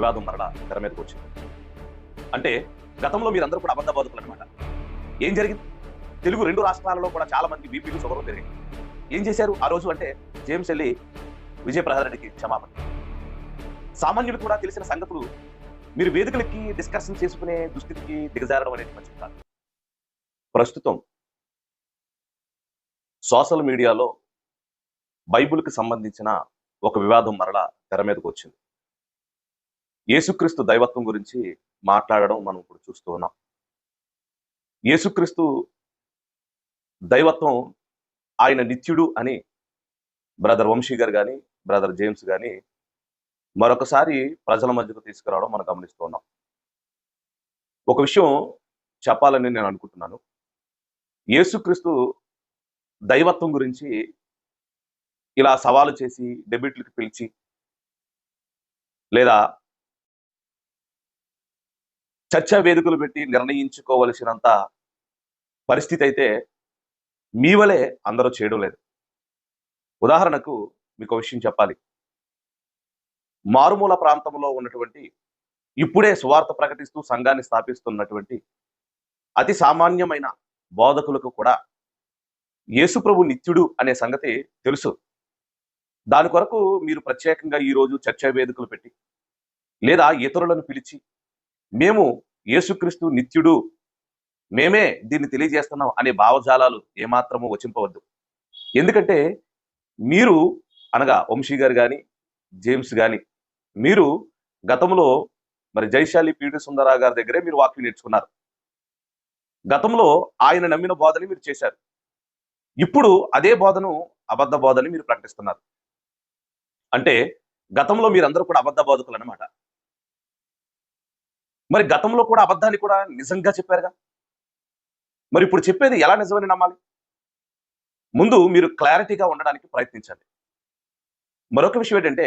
వివాదం మరలా తెర మీదకి వచ్చింది. అంటే గతంలో మీరందరూ కూడా అబద్ధ బాధకులు అనమాట ఏం జరిగింది? తెలుగు రెండు రాష్ట్రాలలో కూడా చాలా మంది బీపీలు షుగర్లు పెరిగింది ఏం చేశారు? ఆ రోజు అంటే జేమ్స్ వెళ్ళి విజయప్రసాద్ రెడ్డికి క్షమాపణ. సామాన్యులు కూడా తెలిసిన సంగతులు మీరు వేదికలకి డిస్కషన్ చేసుకునే దుస్థితికి దిగజారడం అనేది మంచిది కాదు. ప్రస్తుతం సోషల్ మీడియాలో బైబుల్కి సంబంధించిన ఒక వివాదం మరలా తెర మీదకు వచ్చింది. యేసుక్రీస్తు దైవత్వం గురించి మాట్లాడడం మనం ఇప్పుడు చూస్తూ ఉన్నాం. యేసుక్రీస్తు దైవత్వం ఆయన నిత్యుడు అని బ్రదర్ వంశీ గారు కానీ బ్రదర్ జేమ్స్ కానీ మరొకసారి ప్రజల మధ్యకు తీసుకురావడం మనం గమనిస్తూ ఉన్నాం. ఒక విషయం చెప్పాలని నేను అనుకుంటున్నాను. యేసుక్రీస్తు దైవత్వం గురించి ఇలా సవాలు చేసి డెబిట్లకు పిలిచి లేదా చర్చా వేదికలు పెట్టి నిర్ణయించుకోవలసినంత పరిస్థితి అయితే మీ వలే అందరూ చేయడం లేదు. ఉదాహరణకు మీకు విషయం చెప్పాలి. మారుమూల ప్రాంతంలో ఉన్నటువంటి ఇప్పుడే సువార్త ప్రకటిస్తూ సంఘాన్ని స్థాపిస్తున్నటువంటి అతి సామాన్యమైన బోధకులకు కూడా యేసుప్రభు నిత్యుడు అనే సంగతి తెలుసు. దాని కొరకు మీరు ప్రత్యేకంగా ఈ రోజు చర్చా వేదికలు పెట్టి లేదా ఇతరులను పిలిచి మేము యేసుక్రీస్తు నిత్యుడు. మేమే దీన్ని తెలియజేస్తున్నాం అనే భావజాలాలు ఏమాత్రము వచింపవద్దు. ఎందుకంటే మీరు అనగా వంశీ గారు కానీ జేమ్స్ కానీ మీరు గతంలో మరి జైశాలి పీడి సుందరా గారి దగ్గరే మీరు వాక్యం నేర్చుకున్నారు. గతంలో ఆయన నమ్మిన బోధని మీరు చేశారు. ఇప్పుడు అదే బోధను అబద్ధ బోధని మీరు ప్రకటిస్తున్నారు. అంటే గతంలో మీరందరూ కూడా అబద్ధ బోధకులు అనమాట మరి గతంలో కూడా అబద్ధాన్ని కూడా నిజంగా చెప్పారుగా? మరి ఇప్పుడు చెప్పేది ఎలా నిజమని నమ్మాలి? ముందు మీరు క్లారిటీగా ఉండడానికి ప్రయత్నించండి. మరొక విషయం ఏంటంటే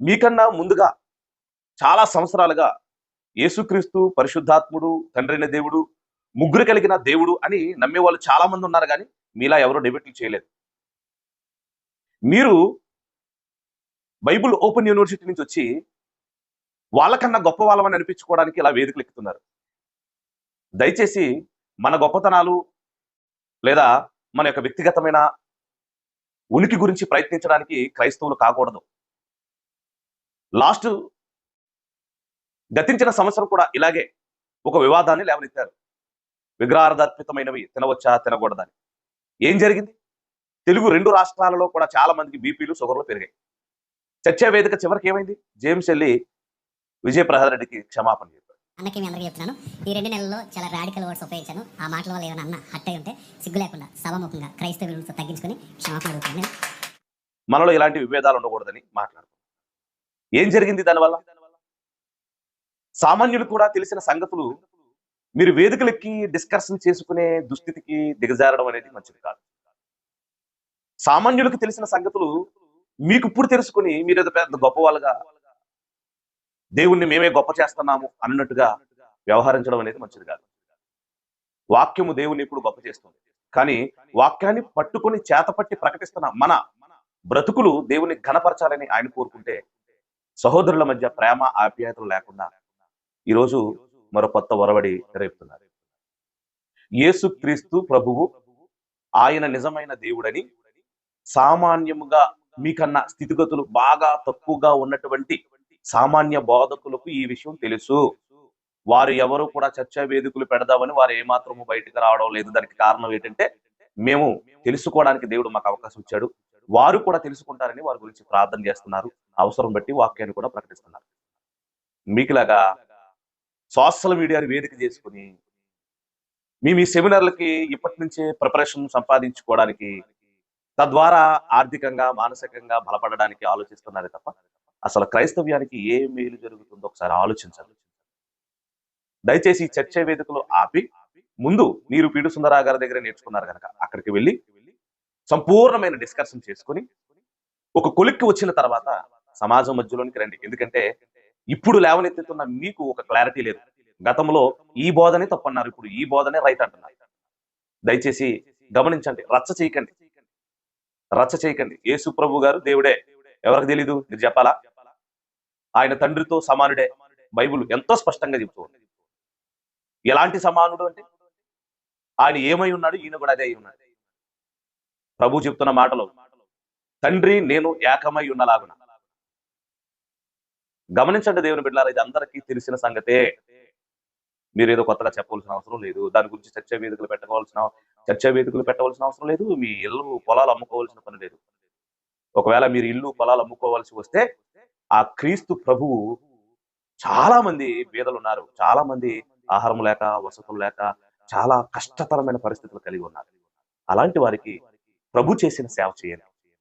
మీకన్నా ముందుగా చాలా సంవత్సరాలుగా యేసుక్రీస్తు పరిశుద్ధాత్ముడు తండ్రైన దేవుడు ముగ్గురు కలిగిన దేవుడు అని నమ్మే వాళ్ళు చాలా మంది ఉన్నారు కానీ మీలా ఎవరు డెబిట్లు చేయలేదు. మీరు బైబుల్ ఓపెన్ యూనివర్సిటీ నుంచి వచ్చి వాళ్ళకన్నా గొప్ప వాళ్ళమని అనిపించుకోవడానికి ఇలా వేదికలు ఎక్కుతున్నారు. దయచేసి మన గొప్పతనాలు లేదా మన యొక్క వ్యక్తిగతమైన ఉనికి గురించి ప్రయత్నించడానికి క్రైస్తవులు కాకూడదు. లాస్ట్ గతించిన సంవత్సరం కూడా ఇలాగే ఒక వివాదాన్ని లేవనెత్తారు. విగ్రహార్థాత్మితమైనవి తినవచ్చా తినకూడదని ఏం జరిగింది? తెలుగు రెండు రాష్ట్రాలలో కూడా చాలా మందికి బీపీలు షుగర్లు పెరిగాయి. చర్చా వేదిక చివరికి ఏమైంది? జేమ్స్ వెళ్ళి విజయప్రసాద్ రెడ్డికి క్షమాపణ చెప్పారు. అన్నకి మీ అందరికీ చెప్తున్నాను. ఈ రెండు నెలల్లో చాలా రాడికల్ వర్డ్స్ ఉపయోగించాను. ఆ మాటల వల్ల ఏమైనా అన్న హట్ అయి ఉంటే సిగ్గు లేకుండా సభముఖంగా క్రైస్తవ విలువలతో తగ్గించుకొని క్షమాపణ అడుగుతాను. మనలో ఇలాంటి విభేదాలు ఉండకూడదని మాట్లాడుతున్నాం. ఏం జరిగింది దానివల్ల? సామాన్యులు కూడా తెలిసిన సంగతులు మీరు వేదికలెక్కి డిస్కషన్ చేసుకునే దుస్థితికి దిగజారడం అనేది మంచిది కాదు. సామాన్యులకు తెలిసిన సంగతులు మీకు ఇప్పుడు తెలుసుకుని మీరు ఏదో పెద్ద గొప్ప వాళ్ళగా దేవుణ్ణి మేమే గొప్ప చేస్తున్నాము అన్నట్టుగా వ్యవహరించడం అనేది మంచిది కాదు. వాక్యము దేవుని ఇప్పుడు గొప్ప చేస్తుంది. కానీ వాక్యాన్ని పట్టుకొని చేతపట్టి ప్రకటిస్తున్న మన బ్రతుకులు దేవుని ఘనపరచాలని ఆయన కోరుకుంటే సహోదరుల మధ్య ప్రేమ ఆప్యాయతలు లేకుండా ఈరోజు మరో కొత్త ఒరవడి రేపుతున్నారు. యేసు క్రీస్తు ప్రభువు ఆయన నిజమైన దేవుడని సామాన్యముగా మీకన్నా స్థితిగతులు బాగా తక్కువగా ఉన్నటువంటి సామాన్య బోధకులకు ఈ విషయం తెలుసు. వారు ఎవరు కూడా చర్చా వేదికలు పెడదామని వారు ఏమాత్రము బయటకు రావడం లేదు. దానికి కారణం ఏంటంటే మేము తెలుసుకోవడానికి దేవుడు మాకు అవకాశం ఇచ్చాడు. వారు కూడా తెలుసుకుంటారని వారి గురించి ప్రార్థన చేస్తున్నారు. అవసరం బట్టి వాక్యాన్ని కూడా ప్రకటిస్తున్నారు. మీకులాగా సోషల్ మీడియాని వేదిక చేసుకుని మీ మీ సెమినార్లకి ఇప్పటి నుంచే ప్రిపరేషన్ సంపాదించుకోవడానికి తద్వారా ఆర్థికంగా మానసికంగా బలపడడానికి ఆలోచిస్తున్నారే తప్ప అసలు క్రైస్తవ్యానికి ఏ మేలు జరుగుతుందో ఒకసారి ఆలోచించాలి దయచేసి చర్చ వేదికలు ఆపి ముందు మీరు పీడు సుందరా గారి దగ్గర నేర్చుకున్నారు కనుక అక్కడికి వెళ్ళి సంపూర్ణమైన డిస్కషన్ చేసుకుని ఒక కొలిక్కి వచ్చిన తర్వాత సమాజం మధ్యలోనికి రండి. ఎందుకంటే ఇప్పుడు లేవనెత్తుతున్న మీకు ఒక క్లారిటీ లేదు. గతంలో ఈ బోధనే తప్పన్నారు ఇప్పుడు ఈ బోధనే రైట్ అంటున్నారు. దయచేసి గమనించండి రచ్చ చేయకండి. రచ్చ చేయకండి. యేసు ప్రభు గారు దేవుడే. ఎవరికి తెలీదు? మీరు చెప్పాలా? ఆయన తండ్రితో సమానుడే. బైబిల్ ఎంతో స్పష్టంగా చెప్తూ ఉంది. ఎలాంటి సమానుడు అంటే? ఆయన ఏమై ఉన్నాడు ఈయన కూడా అదే ఉన్నాడు. ప్రభు చెప్తున్న మాటలు తండ్రి నేను ఏకమై ఉన్నలాగున. గమనించండి దేవుని బిడ్డలారా ఇది అందరికీ తెలిసిన సంగతే. మీరు ఏదో కొత్తగా చెప్పవలసిన అవసరం లేదు. దాని గురించి చర్చ వేదికలు పెట్టవలసిన చర్చ వేదికలు పెట్టవలసిన అవసరం లేదు. మీ ఇల్లు పొలాలు అమ్ముకోవాల్సిన పని లేదు. ఒకవేళ మీరు ఇల్లు పొలాలు అమ్ముకోవాల్సి వస్తే ఆ క్రీస్తు ప్రభువు చాలా మంది బీదలు ఉన్నారు చాలా మంది ఆహారం లేక వసతులు లేక చాలా కష్టతరమైన పరిస్థితులు కలిగి ఉన్నారు. అలాంటి వారికి ప్రభు చేసిన సేవ చేయండి.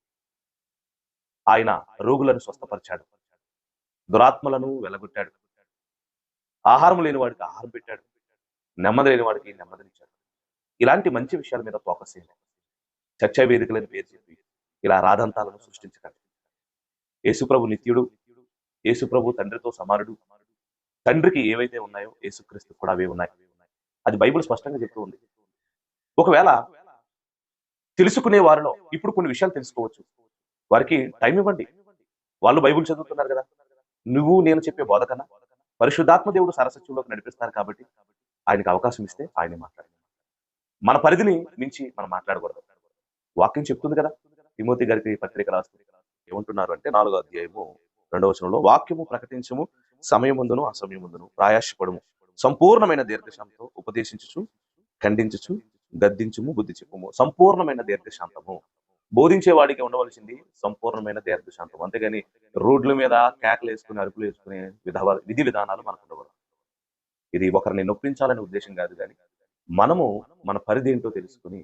ఆయన రోగులను స్వస్థపరిచాడు. దురాత్మలను వెలగొట్టాడు. ఆహారం లేని వాడికి ఆహారం పెట్టాడు. నెమ్మది లేని వాడికి నెమ్మదినిచ్చాడు. ఇలాంటి మంచి విషయాల మీద ఫోకస్ చేయండి. చర్చా వేదికలను పేరు చెప్పి ఇలా రాధంతాలను సృష్టించకండి. యేసుప్రభు నిత్యుడు యేసుప్రభు తండ్రితో సమానుడు. తండ్రికి ఏవైతే ఉన్నాయో యేసుక్రీస్తు కూడా అవే ఉన్నాయి. అది బైబిల్ స్పష్టంగా చెప్తూ ఉంది. ఒకవేళ తెలుసుకునే వారిలో ఇప్పుడు కొన్ని విషయాలు తెలుసుకోవచ్చు. వారికి టైం ఇవ్వండి. వాళ్ళు బైబిల్ చదువుతున్నారు కదా. నువ్వు నేను చెప్పే బోధ కన్నా పరిశుద్ధాత్మ దేవుడు సరసత్యంలోకి నడిపిస్తారు కాబట్టి ఆయనకు అవకాశం ఇస్తే ఆయన మాట్లాడాలి మన పరిధిని మించి మనం మాట్లాడకూడదు. వాక్యం చెప్తుంది కదా. తిమోతి గారికి పత్రిక రాస్తుంది ఏమంటున్నారు అంటే నాలుగో అధ్యాయము రెండవ వచనంలో వాక్యము ప్రకటించము సమయముందును అసమయముందును ప్రయాసపడము. సంపూర్ణమైన దీర్ఘశాంతం ఉపదేశించుచు ఖండించుచు గద్దించుము బుద్ధి చెప్పుము సంపూర్ణమైన దీర్ఘశాంతము. బోధించే వాడికి ఉండవలసింది సంపూర్ణమైన దీర్ఘశాంతం అంతేగాని రోడ్ల మీద కేకలు వేసుకుని అరుపులు వేసుకునే విధ విధి విధానాలు మనకు ఉండవరు ఇది ఒకరిని నొప్పించాలనే ఉద్దేశం కాదు కానీ మనము మన పరిధి ఏంటో తెలుసుకుని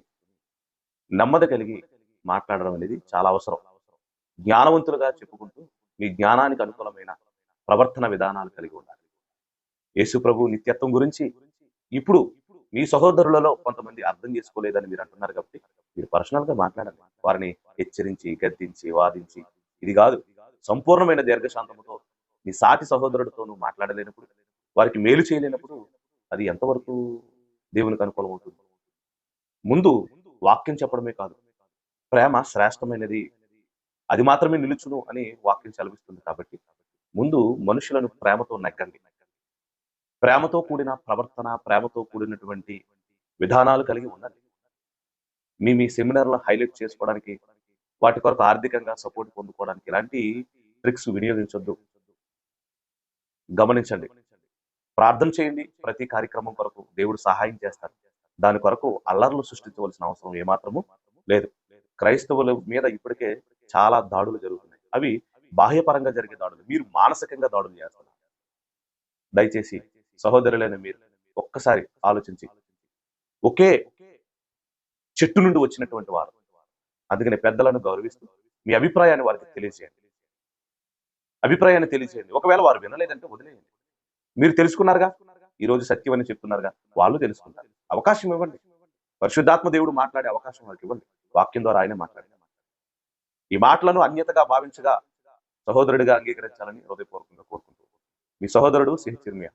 నెమ్మది కలిగి మాట్లాడడం అనేది చాలా అవసరం. జ్ఞానవంతులుగా చెప్పుకుంటూ మీ జ్ఞానానికి అనుకూలమైన ప్రవర్తన విధానాలు కలిగి ఉండాలి. యేసు ప్రభు నిత్యత్వం గురించి ఇప్పుడు మీ సహోదరులలో కొంతమంది అర్థం చేసుకోలేదని మీరు అంటున్నారు కాబట్టి మీరు పర్సనల్గా వారిని హెచ్చరించి గద్దించి వాదించి ఇది కాదు. సంపూర్ణమైన దీర్ఘశాంతముతో మీ సాటి సహోదరుడితో నువ్వు మాట్లాడలేనప్పుడు వారికి మేలు చేయలేనప్పుడు అది ఎంతవరకు దేవునికి అనుకూలం అవుతుంది? ముందు వాక్యం చెప్పడమే కాదు. ప్రేమ శ్రేష్టమైనది అది మాత్రమే నిలుచును అని వాక్యం చలవిస్తుంది కాబట్టి. ముందు మనుషులను ప్రేమతో నెగ్గండి. ప్రేమతో కూడిన ప్రవర్తన ప్రేమతో కూడినటువంటి విధానాలు కలిగి ఉండండి. మీ మీ సెమినార్లో హైలైట్ చేసుకోవడానికి వాటి కొరకు ఆర్థికంగా సపోర్ట్ పొందుకోవడానికి ఇలాంటి ట్రిక్స్ వినియోగించొద్దు. గమనించండి. ప్రార్థన చేయండి ప్రతి కార్యక్రమం కొరకు దేవుడు సహాయం చేస్తాడు. దాని కొరకు అల్లర్లు సృష్టించవలసిన అవసరం ఏమాత్రము లేదు. క్రైస్తవుల మీద ఇప్పటికే చాలా దాడులు జరుగుతున్నాయి. అవి బాహ్యపరంగా జరిగే దాడులు. మీరు మానసికంగా దాడులు చేస్తున్నారు దయచేసి సహోదరులైన మీరు ఒక్కసారి ఆలోచించి. ఒకే చెట్టు నుండి వచ్చినటువంటి వారు. అందుకని పెద్దలను గౌరవిస్తూ మీ అభిప్రాయాన్ని వారికి తెలియజేయండి. అభిప్రాయాన్ని తెలియజేయండి. ఒకవేళ వారు వినలేదంటే వదిలేయండి. మీరు తెలుసుకున్నారుగా? ఈ రోజు సత్యం అని చెప్తున్నారుగా? వాళ్ళు తెలుసుకుంటారు. అవకాశం ఇవ్వండి. పరిశుద్ధాత్మ దేవుడు మాట్లాడే అవకాశం వారికి ఇవ్వండి. వాక్యం ద్వారా ఆయనే మాట్లాడారు. ఈ మాటలను అన్యతగా భావించగా సహోదరుడిగా అంగీకరించాలని హృదయపూర్వకంగా కోరుకుంటూ మీ సహోదరుడు సిహెచ్ చిర్మియా